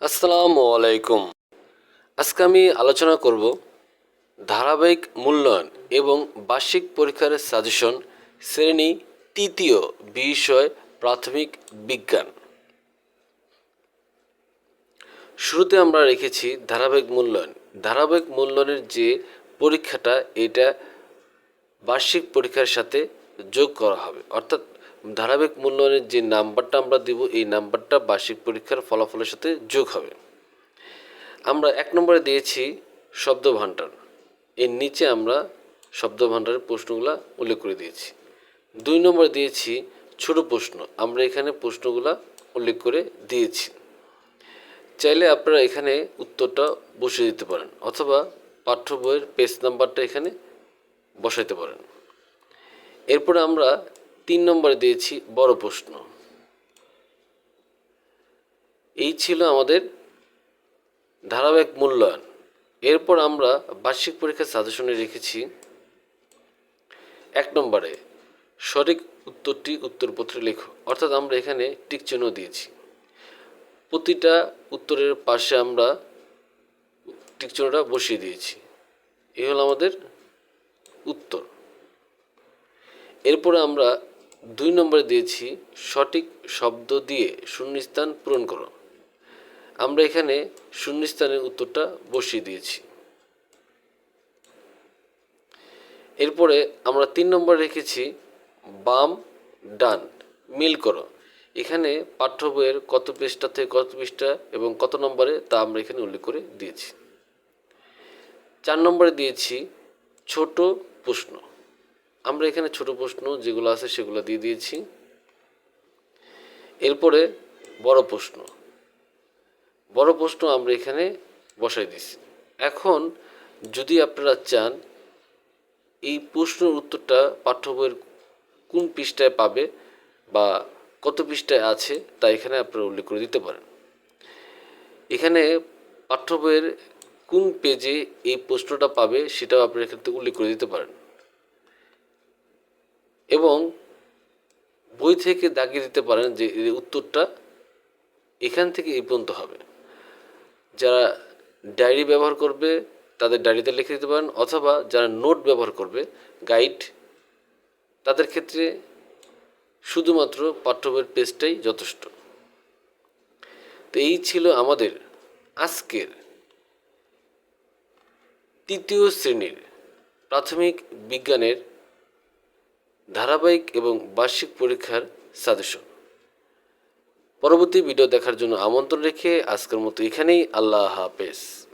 আসসালামু আলাইকুম। আজকে আমি আলোচনা করব ধারাবাহিক মূল্যায়ন এবং বার্ষিক পরীক্ষার সাজেশন শ্রেণি তৃতীয় বিষয় প্রাথমিক বিজ্ঞান। শুরুতে আমরা রেখেছি ধারাবাহিক মূল্যায়ন। ধারাবাহিক মূল্যায়নের যে পরীক্ষাটা, এটা বার্ষিক পরীক্ষার সাথে যোগ করা হবে। অর্থাৎ ধারাবাহিক মূল্যায়নের যে নাম্বারটা আমরা দেব, এই নাম্বারটা বার্ষিক পরীক্ষার ফলাফলের সাথে যোগ হবে। আমরা এক নম্বরে দিয়েছি শব্দ ভাণ্ডার এর নিচে আমরা শব্দ ভাণ্ডারের প্রশ্নগুলো উল্লেখ করে দিয়েছি। দুই নম্বরে দিয়েছি ছোট প্রশ্ন। আমরা এখানে প্রশ্নগুলো উল্লেখ করে দিয়েছি। চাইলে আপনারা এখানে উত্তরটা বসিয়ে দিতে পারেন, অথবা পাঠ্য বইয়ের পেজ নাম্বারটা এখানে বসাইতে পারেন। এরপরে আমরা তিন নম্বরে দিয়েছি, বড় প্রশ্ন। এই ছিল আমাদের ধারাবাহিক মূল্যায়ন। এরপর আমরা বার্ষিক পরীক্ষার সাজেশনে রেখেছি এক নম্বরে, সঠিক উত্তরটি উত্তরপত্রে লেখো। অর্থাৎ আমরা এখানে টিক চিহ্ন দিয়েছি। প্রতিটা উত্তরের পাশে আমরা টিক চিহ্নটা বসিয়ে দিয়েছি। এ হলো আমাদের উত্তর। এরপরে আমরা দুই নম্বরে দিয়েছি, সঠিক শব্দ দিয়ে শূন্যস্থান পূরণ করো। আমরা এখানে শূন্যস্থানের উত্তরটা বসিয়ে দিয়েছি। এরপরে আমরা তিন নম্বরে রেখেছি, বাম, ডান, মিল করো। এখানে পাঠ্য বইয়ের কত পৃষ্ঠা থেকে কত পৃষ্ঠা এবং কত নম্বরে তা আমরা এখানে উল্লেখ করে দিয়েছি। চার নম্বরে দিয়েছি, ছোট প্রশ্ন। আমরা এখানে ছোট প্রশ্ন যেগুলো আছে সেগুলো দিয়ে দিয়েছি। এরপরে বড় প্রশ্ন। বড় প্রশ্ন আমরা এখানে বসাই দিছি। এখন যদি আপনারা চান, এই প্রশ্নের উত্তরটা পাঠ্য বইয়ের কোন পৃষ্ঠায় পাবে বা কত পৃষ্ঠায় আছে তা এখানে আপনারা উল্লেখ করে দিতে পারেন। এখানে পাঠ্য বইয়ের কোন পেজে এই প্রশ্নটা পাবে সেটাও আপনারা এখান থেকে উল্লেখ করে দিতে পারেন। এবং বই থেকে দাগিয়ে দিতে পারেন যে এর উত্তরটা এখান থেকে এই পর্যন্ত হবে। যারা ডায়েরি ব্যবহার করবে, তাদের ডায়েরিতে লিখে দিতে পারেন, অথবা যারা নোট ব্যবহার করবে, গাইড, তাদের ক্ষেত্রে শুধুমাত্র পাঠ্য বইয়ের পেজটাই যথেষ্ট। তো এই ছিল আমাদের আজকের তৃতীয় শ্রেণির প্রাথমিক বিজ্ঞানের ধারাবাহিক এবং বার্ষিক পরীক্ষার সাজেশন। পরবর্তী ভিডিও দেখার জন্য আমন্ত্রণ রেখে আজকের মতো এখানেই। আল্লাহ হাফেজ।